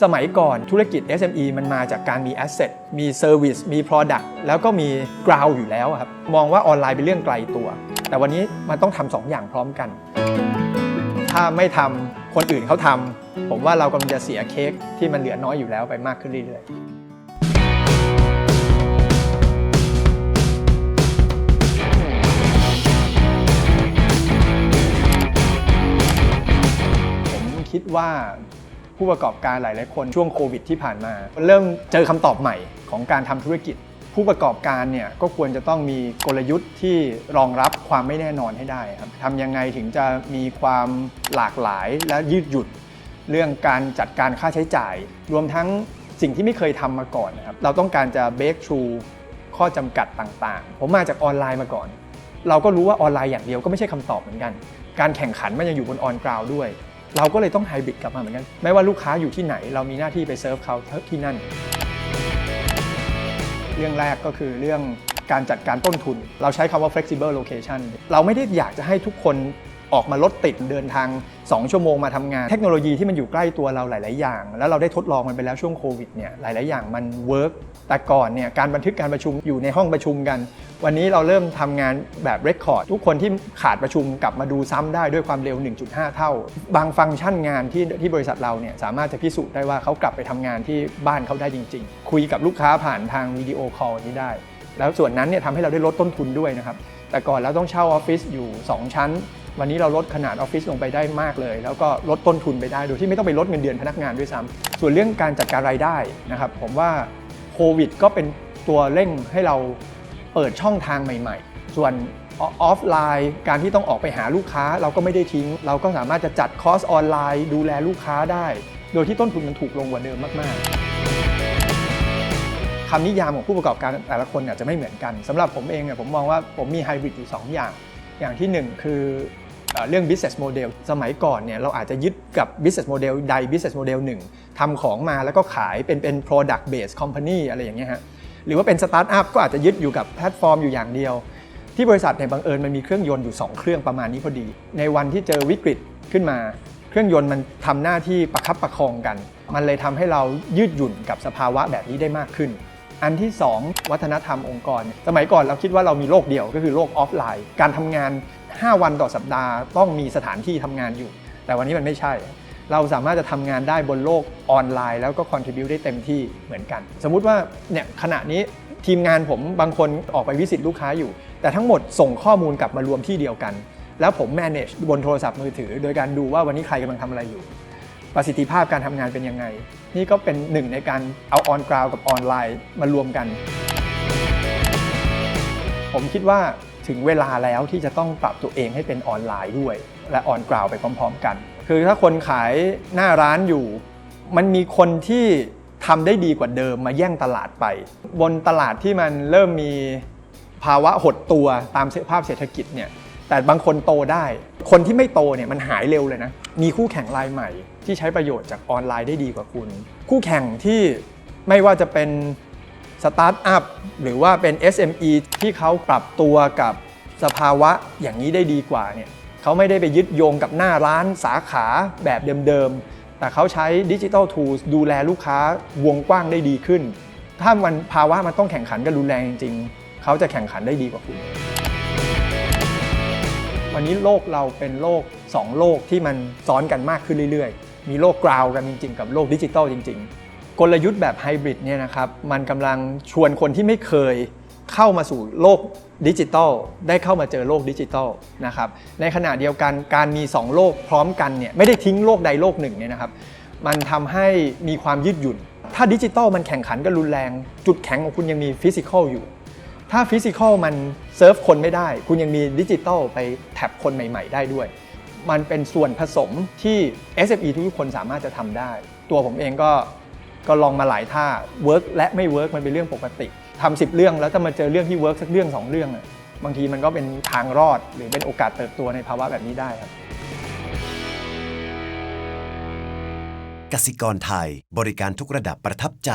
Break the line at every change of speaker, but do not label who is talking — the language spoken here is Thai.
สมัยก่อนธุรกิจ SME มันมาจากการมี Asset มี Service มี Product แล้วก็มี Ground อยู่แล้วครับ มองว่าออนไลน์เป็นเรื่องไกลตัว แต่วันนี้มันต้องทำสองอย่างพร้อมกัน ถ้าไม่ทำคนอื่นเขาทำผมว่าเรากำลังจะเสียเค้กที่มันเหลือน้อยอยู่แล้วไปมากขึ้นเรื่อยๆผมคิดว่า ผู้ประกอบการหลาย ๆ คนช่วงโควิดที่ผ่านมา เริ่มเจอคำตอบใหม่ของการทำธุรกิจ ผู้ประกอบการเนี่ยก็ควรจะต้องมีกลยุทธ์ที่รองรับความไม่แน่นอนให้ได้ครับทำยังไงถึงจะมีความหลากหลายและยืดหยุ่น เรื่องการจัดการค่าใช้จ่าย รวมทั้งสิ่งที่ไม่เคยทำมาก่อนนะครับเราต้องการจะเบรกทรูข้อจำกัดต่าง ๆ ผมมาจากออนไลน์มาก่อน เราก็รู้ว่าออนไลน์อย่างเดียวก็ไม่ใช่คำตอบเหมือนกัน การแข่งขันมันยังอยู่บนออนกราวด้วย เราก็เลยต้องไฮบริดกลับมาเหมือนกันไม่ว่าลูกค้าอยู่ที่ไหน เรามีหน้าที่ไปเซิร์ฟเขาที่นั่น เรื่องแรกก็คือเรื่องการจัดการต้นทุน เราใช้คำว่า flexible location เราไม่ได้อยากจะให้ทุกคนออกมารถติดเดินทาง 2 ชั่วโมงมาทำงาน เทคโนโลยีที่มันอยู่ใกล้ตัวเราหลาย ๆ อย่าง แล้วเราได้ทดลองมันไปแล้วช่วงโควิดเนี่ยหลาย ๆ อย่างมันเวิร์กแต่ก่อนเนี่ยการบันทึกการประชุมอยู่ในห้องประชุมกัน วันนี้เราเริ่มทำงานแบบเรคคอร์ดทุกคนที่ขาดประชุมกลับมาดูซ้ำได้ด้วยความเร็ว 1.5 เท่า บางฟังก์ชันงานที่ที่บริษัทเราเนี่ยสามารถจะพิสูจน์ได้ว่าเขากลับไปทำงานที่บ้านเขาได้จริง ๆ คุยกับลูกค้าผ่านทางวิดีโอคอลนี้ได้ แล้วส่วนนั้นเนี่ยทำให้เราได้ลดต้นทุนด้วยนะครับแต่ก่อนเราต้องเช่าออฟฟิศอยู่ 2 ชั้น วันนี้เราลดขนาดออฟฟิศลงไปได้มากเลย แล้วก็ลดต้นทุนไปได้โดยที่ไม่ต้องไปลดเงินเดือนพนักงานด้วยซ้ำส่วนเรื่องการจัดการรายได้นะครับผมว่าโควิดก็เป็นตัวเร่งให้เรา เปิดช่องทางใหม่ ๆ ส่วนออฟไลน์ การที่ต้องออกไปหาลูกค้าเราก็ไม่ได้ทิ้ง เราก็สามารถจะจัดคอร์สออนไลน์ ดูแลลูกค้าได้ โดยที่ต้นทุนมันถูกลงกว่าเดิมมากๆคำนิยามของผู้ประกอบการแต่ละคนอาจจะไม่เหมือนกันสำหรับผมเองเนี่ยผมมองว่าผมมีไฮบริดอยู่2 อย่าง อย่างที่ 1 คือเอ่อเรื่อง business model สมัยก่อนเนี่ยเราอาจจะยึดกับ business model ใด business model หนึ่งทำของมาแล้วก็ขายเป็นเป็น product based company อะไรอย่างเงี้ยฮะ หรือว่าเป็น startup ก็อาจจะยึดอยู่กับแพลตฟอร์มอยู่อย่างเดียว ที่บริษัทเนี่ยบังเอิญมันมีเครื่องยนต์อยู่ 2 เครื่องประมาณนี้พอดี ในวันที่เจอวิกฤตขึ้นมา เครื่องยนต์มันทำหน้าที่ประคับประคองกัน มันเลยทำให้เรายืดหยุ่นกับสภาวะแบบนี้ได้มากขึ้น อันที่ 2 วัฒนธรรมองค์กร สมัยก่อนเราคิดว่าเรามีโลกเดียวก็คือโลกออฟไลน์ การทำงาน 5 วันต่อสัปดาห์ต้องมีสถานที่ทำงานอยู่ แต่วันนี้มันไม่ใช่ เราสามารถจะทำงานได้บนโลกออนไลน์ แล้วก็คอนทริบิวได้เต็มที่เหมือนกัน สมมุติว่าเนี่ยขณะนี้ทีมงานผมบางคนออกไปวิสิตลูกค้าอยู่ แต่ทั้งหมดส่งข้อมูลกลับมารวมที่เดียวกัน แล้วผม manage บนโทรศัพท์มือถือ โดยการดูว่าวันนี้ใครกำลังทำอะไรอยู่ ประสิทธิภาพการทำงานเป็นยังไง นี่ก็เป็นหนึ่งในการเอาออนกราวกับออนไลน์มารวมกัน ผมคิดว่าถึงเวลาแล้วที่จะต้องปรับตัวเองให้เป็นออนไลน์ด้วย และออนกราวไปพร้อม ๆ กัน คือถ้าคนขายหน้าร้านอยู่ มันมีคนที่ทำได้ดีกว่าเดิมมาแย่งตลาดไป บนตลาดที่มันเริ่มมีภาวะหดตัวตามสภาพเศรษฐกิจเนี่ยแต่บางคนโตได้ คนที่ไม่โตเนี่ยมันหายเร็วเลยนะ มีคู่แข่งรายใหม่ ที่ใช้ประโยชน์จากออนไลน์ได้ดีกว่าคุณ คู่แข่งที่ไม่ว่าจะเป็นสตาร์ทอัพหรือว่าเป็น SME ที่เขาปรับตัวกับสภาวะอย่างนี้ได้ดีกว่าเนี่ย เขาไม่ได้ไปยึดโยงกับหน้าร้านสาขาแบบเดิมๆ แต่เขาใช้ดิจิ t a ลทูลดูแลลูกค้าวงกว้างได้ดีขึ้น ถ้ามันภาวะมันต้องแข่งขันกันรุนแรงจริงๆ เขาจะแข่งขันได้ดีกว่าคุณ วันนี้โลกเราเป็นโลก 2 โลกที่มันซ้อนกันมากขึ้นเรื่อยๆ มีโลกกราวกันจริงๆ กับโลกดิจิตอลจริง ๆ กลยุทธ์แบบไฮบริดเนี่ยนะครับ มันกำลังชวนคนที่ไม่เคย เข้ามาสู่โลกดิจิตอลได้เข้ามาเจอโลกดิจิตอลนะครับในขณะเดียวกันการมี 2 โลกพร้อมกันเนี่ยไม่ได้ทิ้งโลกใดโลกหนึ่งเนี่ยนะครับมันทำให้มีความยืดหยุ่น ถ้าดิจิตอลมันแข่งขันกันรุนแรง จุดแข็งของคุณยังมีฟิสิกอลอยู่ ถ้าฟิสิกอลมันเซิร์ฟคนไม่ได้ คุณยังมีดิจิตอลไปแท็บคนใหม่ ๆ ได้ด้วย มันเป็นส่วนผสมที่ SME ทุกคนสามารถจะทำได้ ตัวผมเองก็ก็ลองมาหลายท่าเวิร์กและไม่เวิร์กมันเป็นเรื่องปกติ ทำสิบเรื่องแล้วถ้ามาเจอเรื่องที่เวิร์กสักเรื่องสองเรื่องอะบางทีมันก็เป็นทางรอดหรือเป็นโอกาสเติบโตในภาวะแบบนี้ได้ครับ
กสิกรไทยบริการทุกระดับประทับใจ